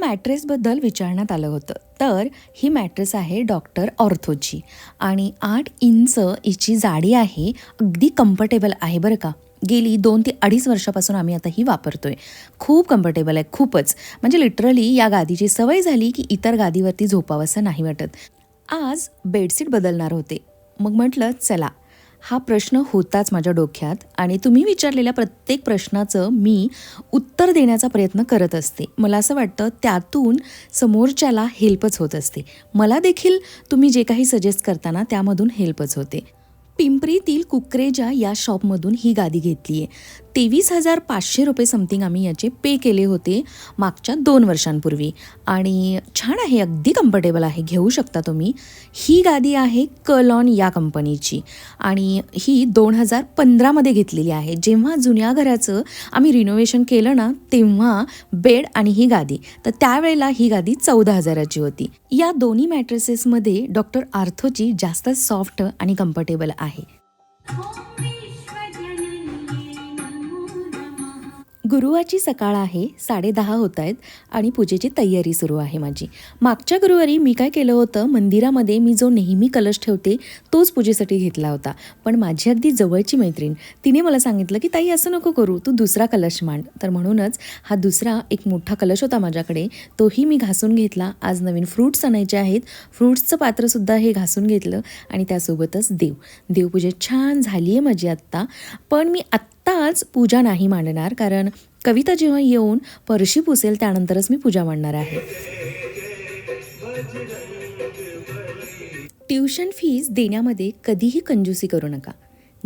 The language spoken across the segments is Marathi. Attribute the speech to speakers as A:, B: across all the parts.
A: मॅट्रेसबद्दल विचारण्यात आलं होतं. तर ही मॅट्रेस आहे डॉक्टर ऑर्थोची. आणि आठ इंच हिची जाडी आहे अगदी कम्फर्टेबल आहे बरं का. गेली दोन ते अडीच वर्षापासून आम्ही आता ही वापरतोय. खूप कम्फर्टेबल आहे खूपच. म्हणजे लिटरली या गादीची सवय झाली की इतर गादीवरती झोपावंसं नाही वाटत. आज बेडशीट बदलणार होते. मग म्हटलं चला हा प्रश्न होताच माझ्या डोक्यात आणि तुम्ही विचारलेल्या प्रत्येक प्रश्नाचं मी उत्तर देण्याचा प्रयत्न करत असते. मला असं वाटतं त्यातून समोरच्याला हेल्पच होत असते. मला देखील तुम्ही जे काही सजेस्ट करताना त्यामधून हेल्पच होते. पिंपरीतील कुकरेजा या शॉपमधून ही गादी घेतली आहे तेवीस हजार पाचशे रुपये समथिंग आम्ही याचे पे केले होते मागच्या दोन वर्षांपूर्वी. आणि छान आहे अगदी कम्फर्टेबल आहे घेऊ शकता तुम्ही. ही गादी आहे कलॉन या कंपनीची. आणि ही दोन हजार पंधरामध्ये घेतलेली आहे. जेव्हा जुन्या घराचं आम्ही रिनोव्हेशन केलं ना तेव्हा बेड आणि ही गादी. तर त्यावेळेला ही गादी चौदा हजाराची होती. या दोन्ही मॅट्रेसेसमध्ये डॉक्टर आर्थोची जास्त सॉफ्ट आणि कम्फर्टेबल आहे. गुरुवारची सकाळ आहे साडेदहा होत आहेत आणि पूजेची तयारी सुरू आहे माझी. मागच्या गुरुवारी मी काय केलं होतं मंदिरामध्ये मी जो नेहमी कलश ठेवते तोच पूजेसाठी घेतला होता. पण माझी अगदी जवळची मैत्रीण तिने मला सांगितलं की ताई असं नको करू तू दुसरा कलश मांड. तर म्हणूनच हा दुसरा एक मोठा कलश होता माझ्याकडे तोही मी घासून घेतला. आज नवीन फ्रूट्स आणायचे आहेत. फ्रूट्सचं पात्रसुद्धा हे घासून घेतलं आणि त्यासोबतच देव. देवपूजा छान झाली आहे माझी आत्ता. पण मी आत्ता आत्ताच पूजा नाही मांडणार कारण कविता जेव्हा येऊन परशी पुसेल त्यानंतरच मी पूजा मांडणार आहे. ट्युशन फीज देण्यामध्ये कधीही कंजूसी करू नका.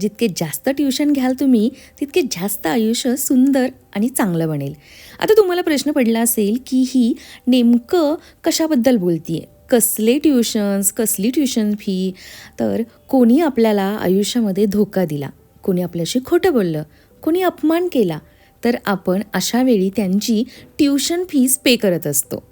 A: जितके जास्त ट्युशन घ्याल तुम्ही तितके जास्त आयुष्य सुंदर आणि चांगलं बनेल. आता तुम्हाला प्रश्न पडला असेल की ही नेमकं कशाबद्दल बोलतीये? कसले ट्युशन्स कसली ट्युशन फी? तर कोणी आपल्याला आयुष्यामध्ये धोका दिला? कोणी आपल्याशी खोटं बोललं कोणी अपमान केला तर आपण अशा वेळी त्यांची ट्युशन फीज पे करत असतो.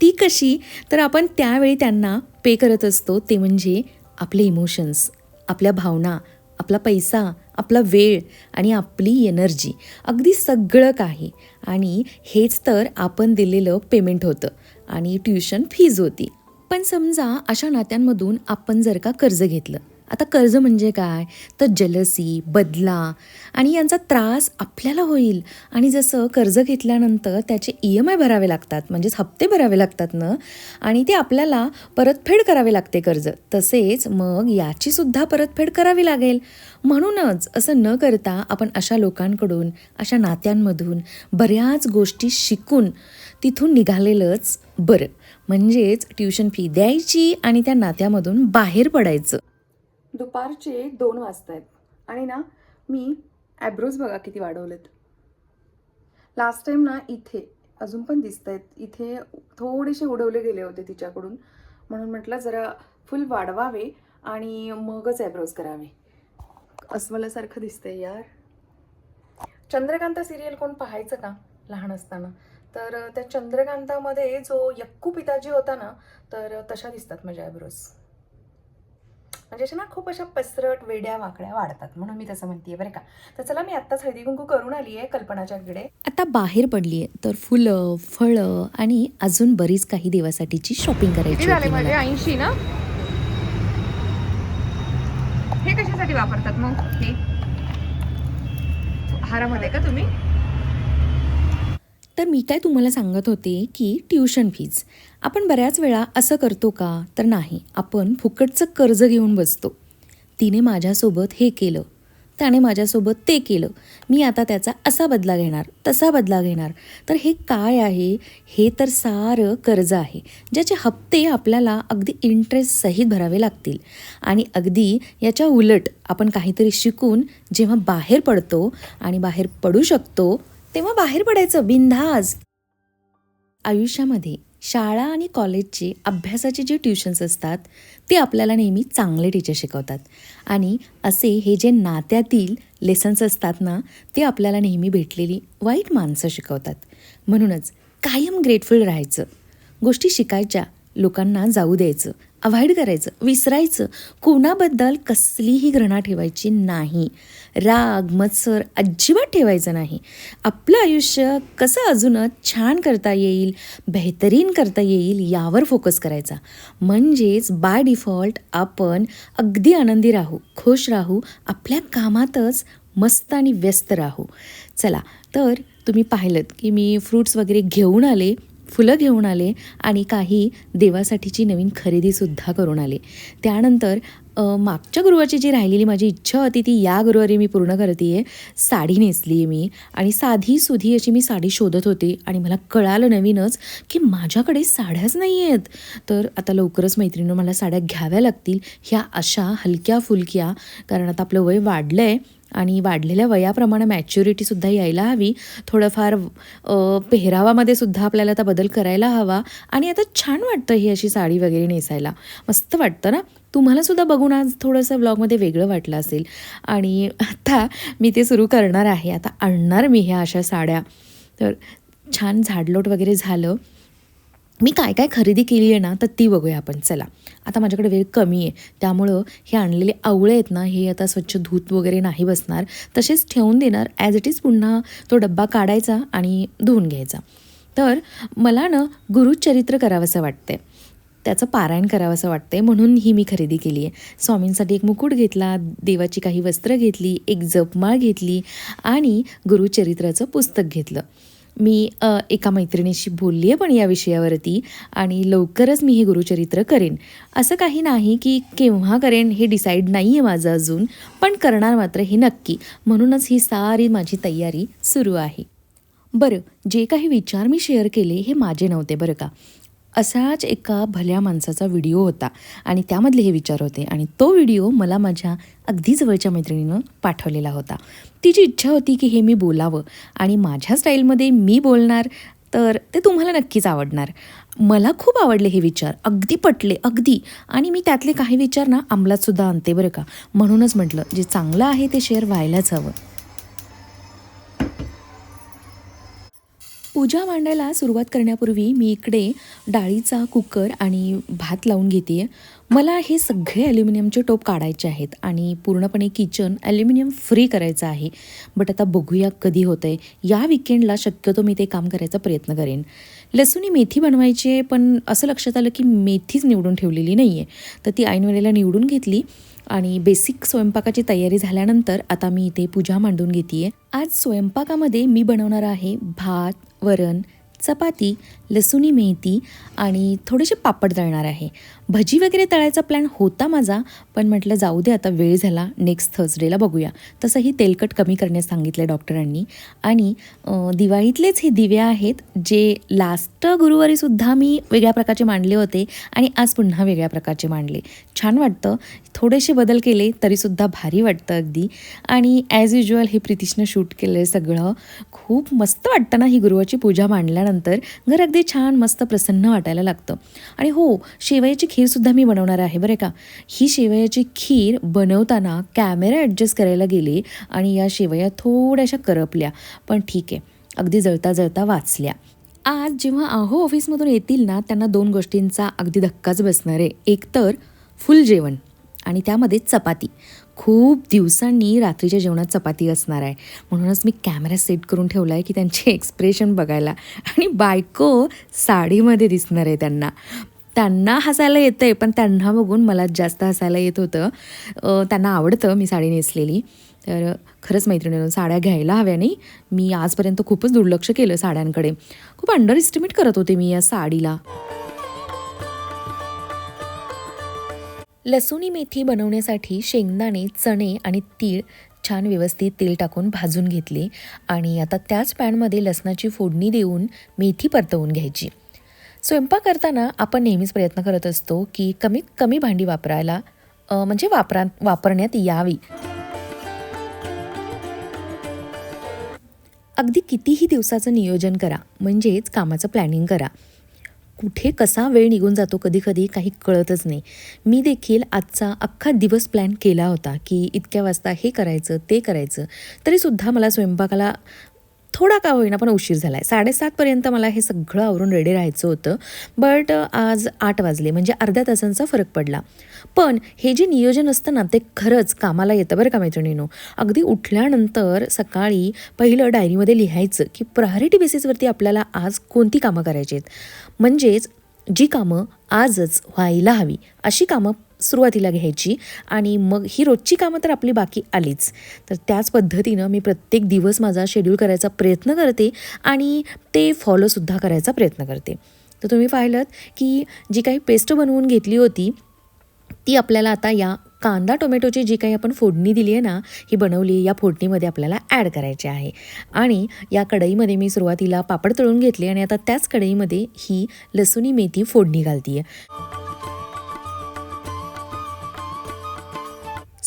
A: ती कशी? तर आपण त्यावेळी त्यांना पे करत असतो ते म्हणजे आपले इमोशन्स आपल्या भावना आपला पैसा आपला वेळ आणि आपली एनर्जी अगदी सगळं काही. आणि हेच तर आपण दिलेलं पेमेंट होतं आणि ट्युशन फीज होती. पण समजा अशा नात्यांमधून आपण जर का कर्ज घेतलं आता कर्ज म्हणजे काय? तर जलसी बदला आणि यांचा त्रास आपल्याला होईल. आणि जसं कर्ज घेतल्यानंतर त्याचे ई एम आय भरावे लागतात म्हणजेच हप्ते भरावे लागतात ना आणि ते आपल्याला परतफेड करावे लागते कर्ज. तसेच मग याचीसुद्धा परतफेड करावी लागेल. म्हणूनच असं न करता आपण अशा लोकांकडून अशा नात्यांमधून बऱ्याच गोष्टी शिकून तिथून निघालेलंच बरं. म्हणजेच ट्युशन फी द्यायची आणि त्या नात्यामधून बाहेर पडायचं. दुपारचे दोन वाजता आहेत आणि ना मी ॲब्रोज बघा किती वाढवलेत. लास्ट टाईम ना इथे अजून पण दिसत आहेत इथे थोडेसे उडवले गेले होते तिच्याकडून. म्हणून म्हटलं जरा फुल वाढवावे आणि मगच ॲब्रोज करावे. अस्वलासारखं दिसतंय यार. चंद्रकांता सिरियल कोण पाहायचं का? लहान असताना. तर त्या चंद्रकांतामध्ये जो यक्कू पिताजी होता ना तर तशा दिसतात माझ्या ॲब्रोज म्हणजे अशा ना खूप अशा पसरट वेड्या वाकड्या वाढतात म्हणून मी तसं म्हणतेय बरं का. तर चला मी आत्ताच हळदी कुंकू करून आली आहे कल्पनाच्या कडे आता बाहेर पडली आहे तर फुलं फळं आणि अजून बरीच काही देवासाठीची शॉपिंग करायची
B: झाले. ऐंशी ना? हे कशासाठी वापरतात मग? हे? हारामध्ये का तुम्ही?
A: तर मी काय तुम्हाला सांगत होते की ट्युशन फीज आपण बऱ्याच वेळा असं करतो का? तर नाही. आपण फुकटचं कर्ज घेऊन बसतो. तिने माझ्यासोबत हे केलं. त्याने माझ्यासोबत ते केलं. मी आता त्याचा असा बदला घेणार तसा बदला घेणार. तर हे काय आहे? हे तर सारं कर्ज आहे ज्याचे हप्ते आपल्याला अगदी इंटरेस्ट सहित भरावे लागतील. आणि अगदी याच्या उलट आपण काहीतरी शिकून जेव्हा बाहेर पडतो आणि बाहेर पडू शकतो तेव्हा बाहेर पडायचं बिनधाज आयुष्यामध्ये शाळा आणि कॉलेजचे अभ्यासाचे जे ट्युशन्स असतात ते आपल्याला नेहमी चांगले टीचर शिकवतात. आणि असे हे जे नात्यातील लेसन्स असतात ना ते आपल्याला नेहमी भेटलेली वाईट माणसं शिकवतात. म्हणूनच कायम ग्रेटफुल राहायचं. गोष्टी शिकायच्या लोकांना जाऊ द्यायचं. अवॉइड करायचं विसरायचं. कोणाबद्दल कसलीही घृणा ठेवायची नाही. राग मत्सर अजिबात ठेवायचं नाही. आपलं आयुष्य कसं अजूनच छान करता येईल बेहतरीन करता येईल यावर फोकस करायचा. म्हणजेच बाय डिफॉल्ट आपण अगदी आनंदी राहू खुश राहू आपल्या कामातच मस्त आणि व्यस्त राहू. चला तर तुम्ही पाहिलं की मी फ्रूट्स वगैरे घेऊन आले फुलं घेऊन आले आणि काही देवासाठीची नवीन खरेदीसुद्धा करून आले. त्यानंतर मागच्या गुरुवारची जी राहिलेली माझी इच्छा होती ती या गुरुवारी मी पूर्ण करते आहे साडी नेसली आहे मी आणि साधी सुधी अशी मी साडी शोधत होते आणि मला कळालं नवीनच की माझ्याकडे साड्याच नाही आहेत तर आता लवकरच मैत्रिणीनं मला साड्या घ्याव्या लागतील ह्या अशा हलक्या फुलक्या कारण आता आपलं वय वाढलं आहे आणि वाढलेल्या वयाप्रमाणे मॅच्युरिटीसुद्धा यायला हवी. थोडंफार पेहरावामध्ये सुद्धा आपल्याला आता बदल करायला हवा. आणि आता छान वाटतं ही अशी साडी वगैरे नेसायला. मस्त वाटतं ना? तुम्हालासुद्धा बघून आज थोडंसं ब्लॉगमध्ये वेगळं वाटलं असेल. आणि आता मी ते सुरू करणार आहे. आता आणणार मी ह्या अशा साड्या. तर छान झाडलोट वगैरे झालं. मी काय काय खरेदी केली आहे ना तर ती बघूया आपण. चला. आता माझ्याकडे वेळ कमी आहे. त्यामुळं हे आणलेले आवळे आहेत ना हे आता स्वच्छ धूत वगैरे नाही बसणार. तसेच ठेवून देणार. ॲज इट इज पुन्हा तो डब्बा काढायचा आणि धुवून घ्यायचा. तर मला ना गुरुचरित्र करावंसं वाटतंय. त्याचं पारायण करावंसं वाटतंय. म्हणून ही मी खरेदी केली आहे. स्वामींसाठी एक मुकुट घेतला देवाची काही वस्त्र घेतली एक जपमाळ घेतली आणि गुरुचरित्राचं पुस्तक घेतलं. मी एका मैत्रिणीशी बोलली आहे पण या विषयावरती आणि लवकरच मी हे गुरुचरित्र करेन. असं काही नाही की केव्हा करेन हे डिसाईड नाही आहे माझं अजून पण करणार मात्र हे नक्की. म्हणूनच ही सारी माझी तयारी सुरू आहे. बरं जे काही विचार मी शेअर केले हे माझे नव्हते बरं का? असाच एका भल्या माणसाचा व्हिडिओ होता. आणि त्यामधले हे विचार होते. आणि तो व्हिडिओ मला माझ्या अगदी जवळच्या मैत्रिणीनं पाठवलेला होता. तिची इच्छा होती की हे मी बोलावं. आणि माझ्या स्टाईलमध्ये मी बोलणार तर ते तुम्हाला नक्कीच आवडणार. मला खूप आवडले हे विचार. अगदी पटले अगदी. आणि मी त्यातले काही विचार ना अंमलातसुद्धा आणते बरं का. म्हणूनच म्हटलं जे चांगलं आहे ते शेअर व्हायलाच हवं. पूजा मांडायला सुरुवात करण्यापूर्वी मी इकडे डाळीचा कुकर आणि भात लावून घेते मला हे सगळे ॲल्युमिनियमचे टोप काढायचे आहेत आणि पूर्णपणे किचन ॲल्युमिनियम फ्री करायचं आहे. बट आता बघूया कधी होतं आहे या विकेंडला शक्यतो मी ते काम करायचा प्रयत्न करेन. लसूणी मेथी बनवायची आहे पण असं लक्षात आलं की मेथीच निवडून ठेवलेली नाही आहे तर ती ऐनवेळेला निवडून घेतली. आणि बेसिक स्वयंपाकाची तयारी झाल्यानंतर आता मी इथे पूजा मांडून घेते आज स्वयंपाकामध्ये मी बनवणार आहे भात वरण चपाती लसुणी मेथी आणि थोडेसे पापड तळणार आहे. भजी वगैरे तळायचा प्लॅन होता माझा पण म्हटलं जाऊ दे आता वेळ झाला नेक्स्ट थर्सडेला बघूया. तसंही तेलकट कमी करण्यास सांगितलं डॉक्टरांनी. आणि दिवाळीतलेच हे दिवे आहेत जे लास्ट गुरुवारीसुद्धा मी वेगळ्या प्रकारचे मांडले होते आणि आज पुन्हा वेगळ्या प्रकारचे मांडले. छान वाटतं. थोडेसे बदल केले तरीसुद्धा भारी वाटतं अगदी. आणि ॲज युज्युअल हे प्रितिशनं शूट केलं आहे सगळं. खूप मस्त वाटतं ना ही गुरुवारची पूजा मांडल्यानंतर. घर अगदी छान मस्त प्रसन्न वाटायला लागतं. आणि हो शेवयाची खीरसुद्धा मी बनवणार आहे बरं का? ही शेवयाची खीर बनवताना कॅमेरा ॲडजस्ट करायला गेले आणि या शेवया थोड्याशा करपल्या. पण ठीक आहे अगदी जळता जळता वाचल्या. आज जेव्हा आहो ऑफिसमधून येतील ना त्यांना दोन गोष्टींचा अगदी धक्काच बसणार आहे. एक तर फुल जेवण आणि त्यामध्ये चपाती. खूप दिवसांनी रात्रीच्या जेवणात चपाती असणार आहे. म्हणूनच मी कॅमेरा सेट करून ठेवला आहे की त्यांचे एक्सप्रेशन बघायला. आणि बायको साडीमध्ये दिसणार आहे त्यांना. त्यांना हसायला येतं आहे पण त्यांना बघून मला जास्त हसायला येत होतं. त्यांना आवडतं मी साडी नेसलेली. तर खरंच मैत्रिणीनं साड्या घ्यायला हव्या नाही. मी आजपर्यंत खूपच दुर्लक्ष केलं साड्यांकडे. खूप अंडर एस्टिमेट करत होते मी या साडीला. लसूणी मेथी बनवण्यासाठी शेंगदाणे चणे आणि तीळ छान व्यवस्थित तेल टाकून भाजून घेतले आणि आता त्याच पॅनमध्ये लसणाची फोडणी देऊन मेथी परतवून घ्यायची. स्वयंपाक करताना आपण नेहमीच प्रयत्न करत असतो की कमीत कमी भांडी वापरायला म्हणजे वापरा वापरण्यात यावी. अगदी कितीही दिवसाचं नियोजन करा म्हणजेच कामाचं प्लॅनिंग करा. कुठे कसा वेळ निघून जातो कधी कधी काही कळतच नाही. मी देखील आजचा अख्खा दिवस प्लॅन केला होता की इतक्या वाजता हे करायचं ते करायचं. तरीसुद्धा मला स्वयंपाकाला थोडा का होईना पण उशीर झाला आहे साडेसातपर्यंत मला हे सगळं आवरून रेडी राहायचं होतं. बट आज आठ वाजले म्हणजे अर्ध्या तासांचा फरक पडला. पण हे जे नियोजन असतं ना ते खरंच कामाला येतं बरं का मैत्रिणीनो. अगदी उठल्यानंतर सकाळी पहिलं डायरीमध्ये लिहायचं की प्रायोरिटी बेसिसवरती आपल्याला आज कोणती कामं करायची आहेत. म्हणजेच जी कामं आजच व्हायला हवी अशी कामं सुरुवातीला घ्यायची आणि मग ही रोजची कामं तर आपली बाकी आलीच. तर त्याच पद्धतीनं मी प्रत्येक दिवस माझा शेड्यूल करायचा प्रयत्न करते आणि ते फॉलोसुद्धा करायचा प्रयत्न करते. तर तुम्ही पाहिलं की जी काही पेस्ट बनवून घेतली होती ती आपल्याला आता या कांदा टोमॅटोची जी काही आपण फोडणी दिली आहे ना ही बनवली या फोडणीमध्ये आपल्याला ॲड करायची आहे. आणि या कढईमध्ये मी सुरुवातीला पापड तळून घेतले आणि आता त्याच कढईमध्ये ही लसुणी मेथी फोडणी घालते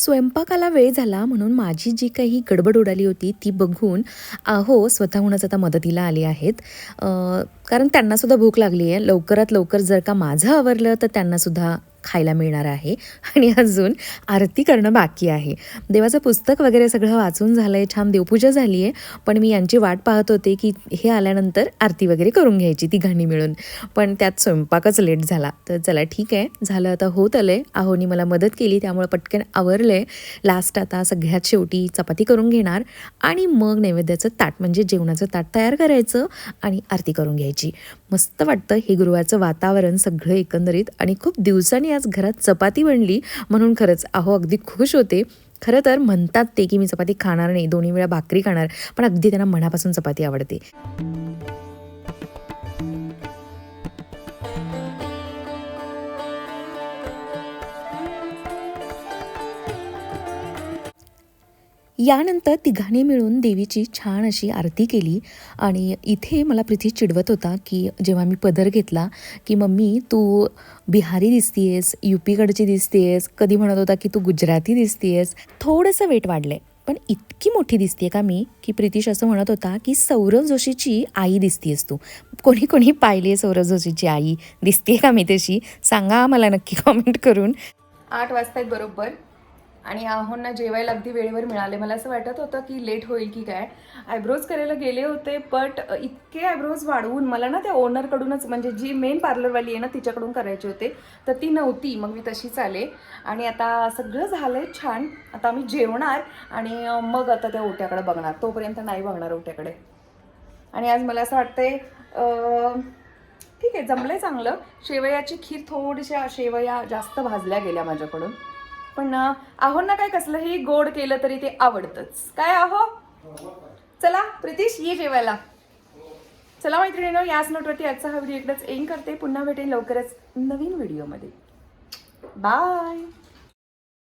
A: स्वयंपाकाला वेळ झाला म्हणून माझी जी काही गडबड उडाली होती ती बघून अहो स्वतःहूनच आता मदतीला आले आहेत. कारण त्यांनासुद्धा भूक लागली आहे. लवकरात लवकर जर का माझं आवरलं तर त्यांनासुद्धा खायला मिळणार आहे. आणि अजून आरती करणं बाकी आहे. देवाचं पुस्तक वगैरे सगळं वाचून झालं आहे छान देवपूजा झाली आहे पण मी यांची वाट पाहत होते की हे आल्यानंतर आरती वगैरे करून घ्यायची ती घाणी मिळून. पण त्यात स्वयंपाकच लेट झाला. तर चला ठीक आहे. झालं आता होत आलं आहे आहोनी मला मदत केली. त्यामुळे पटकन आवरलं आहे लास्ट आता सगळ्यात शेवटी चपाती करून घेणार. आणि मग नैवेद्याचं ताट म्हणजे जेवणाचं ताट तयार करायचं आणि आरती करून घ्यायची. मस्त वाटतं हे गुरुवारचं वातावरण सगळं एकंदरीत. आणि खूप दिवसांनी आज घरात चपाती बनली. म्हणून खरंच अहो अगदी खुश होते. खरं तर म्हणतात ते की मी चपाती खाणार नाही. दोन्ही वेळा भाकरी खाणार. पण अगदी त्यांना मनापासून चपाती आवडते. यानंतर तिघांनी मिळून देवीची छान अशी आरती केली. आणि इथे मला प्रीती चिडवत होता की जेव्हा मी पदर घेतला की मम्मी तू बिहारी दिसतीयेस युपीकडची दिसतेयस कधी म्हणत होता की तू गुजराती दिसतीयेस. थोडंसं वेट वाढलंय. पण इतकी मोठी दिसते का मी की प्रितीश असं म्हणत होता की सौरभ जोशीची आई दिसतीयेस तू. कोणी कोणी पाहिली सौरभ जोशीची आई. दिसते का मी तशी? सांगा मला नक्की कॉमेंट करून.
B: आठ वाजतायत बरोबर. आणि आहोंना जेवायला अगदी वेळेवर मिळाले. मला असं वाटत होतं की लेट होईल की काय. आयब्रोज करायला गेले होते बट इतके आयब्रोज वाढवून मला ना त्या ओनरकडूनच म्हणजे जी मेन पार्लरवाली आहे ना तिच्याकडून करायचे होते. तर ती नव्हती मग मी तशीच आले. आणि आता सगळं झालंय छान. आता आम्ही जेवणार आणि मग आता त्या ओट्याकडे बघणार. तोपर्यंत नाही बघणार ओट्याकडे. आणि आज मला असं वाटतंय ठीक आहे जमलंय चांगलं. शेवयाची खीर थोडीशा शेवया जास्त भाजल्या गेल्या माझ्याकडून. पण आहो आहोंना काय कसलंही गोड केलं तरी ते आवडतंच. काय आहो? चला प्रितीश ये जेवायला. चला मैत्रिणीनो याच नोटवरती आजचा हा व्हिडिओ एकदाच एंड करते. पुन्हा भेटेन लवकरच नवीन व्हिडिओमध्ये. बाय!